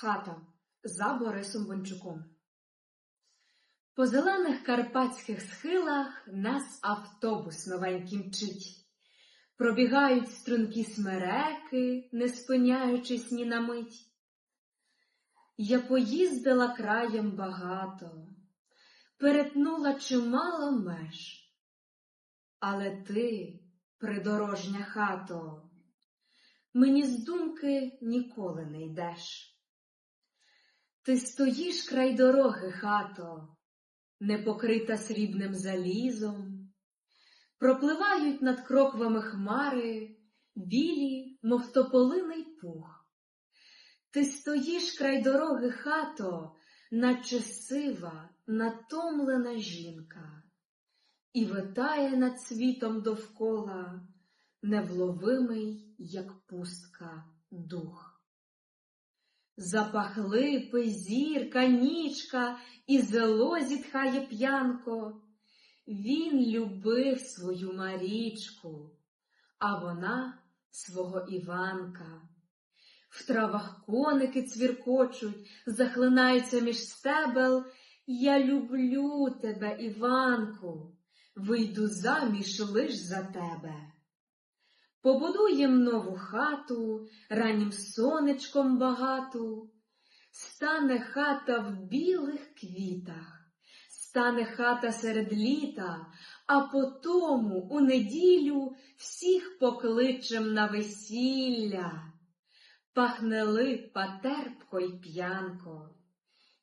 Хата за Борисом Бончуком. По зелених карпатських схилах нас автобус новенький мчить. Пробігають стрункі смереки, не спиняючись ні на мить. Я поїздила краєм багато, перетнула чимало меж. Але ти, придорожня хато, мені з думки ніколи не йдеш. Ти стоїш край дороги, хато, не покрита срібним залізом, пропливають над кроквами хмари, білі, мов тополиний пух. Ти стоїш край дороги, хато, наче сива, натомлена жінка, і витає над світом довкола невловимий, як пустка, дух. Запах липи, зірка, нічка і зело зітхає п'янко. Він любив свою Марічку, а вона свого Іванка. В травах коники цвіркочуть, захлинаються між стебел. Я люблю тебе, Іванку, вийду заміж лиш за тебе. Побудуєм нову хату, раннім сонечком багату, стане хата в білих квітах, стане хата серед літа, а потому у неділю всіх покличем на весілля. Пахне липа терпко й п'янко.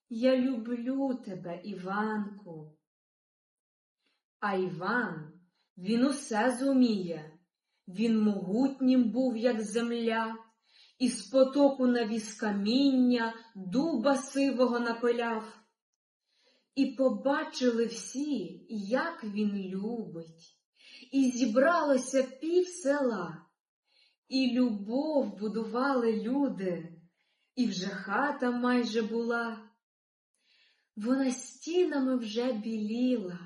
Я люблю тебе, Іванку. А Іван, він усе зуміє. Він могутнім був, як земля, і з потоку на віз каміння дуба сивого напиляв. І побачили всі, як він любить, і зібралося пів села, і любов будували люди, і вже хата майже була. Вона стінами вже біліла,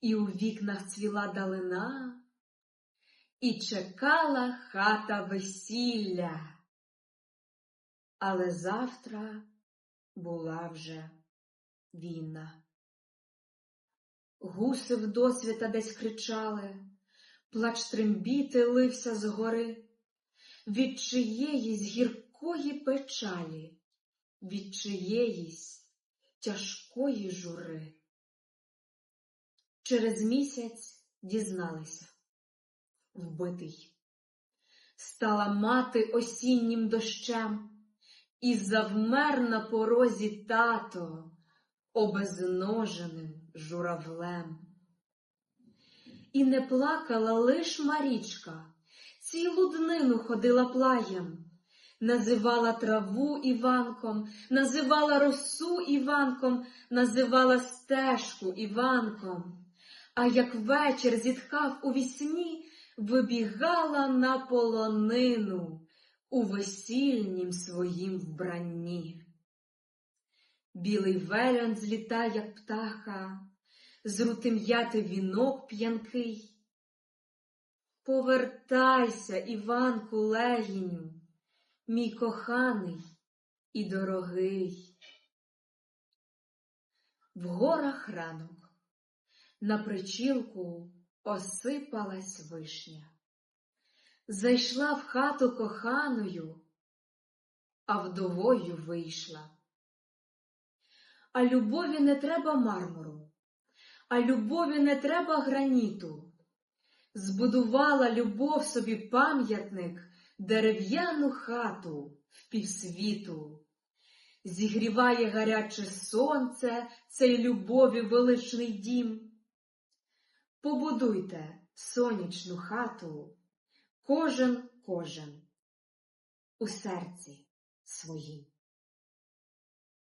і у вікнах цвіла далина. І чекала хата весілля. Але завтра була вже війна. Гуси вдосвіта десь кричали, плач трембіти лився згори, від чиєїсь гіркої печалі, від чиєїсь тяжкої жури. Через місяць дізналися вбитий. Стала мати осіннім дощем, і завмер на порозі тато обезноженим журавлем. І не плакала лиш Марічка, цілу днину ходила плаєм, називала траву Іванком, називала росу Іванком, називала стежку Іванком. А як вечір зітхав у вісні, вибігала на полонину у весільнім своїм вбранні. Білий велян зліта, як птаха, з рутим'яти вінок п'янкий. Повертайся, Іванку легіню, мій коханий і дорогий. В горах ранок на причілку осипалась вишня. Зайшла в хату коханою, а вдовою вийшла. А любові не треба мармуру, а любові не треба граніту. Збудувала любов собі пам'ятник дерев'яну хату в півсвіту. Зігріває гаряче сонце цей любові величний дім. Побудуйте сонячну хату, кожен кожен у серці своїм.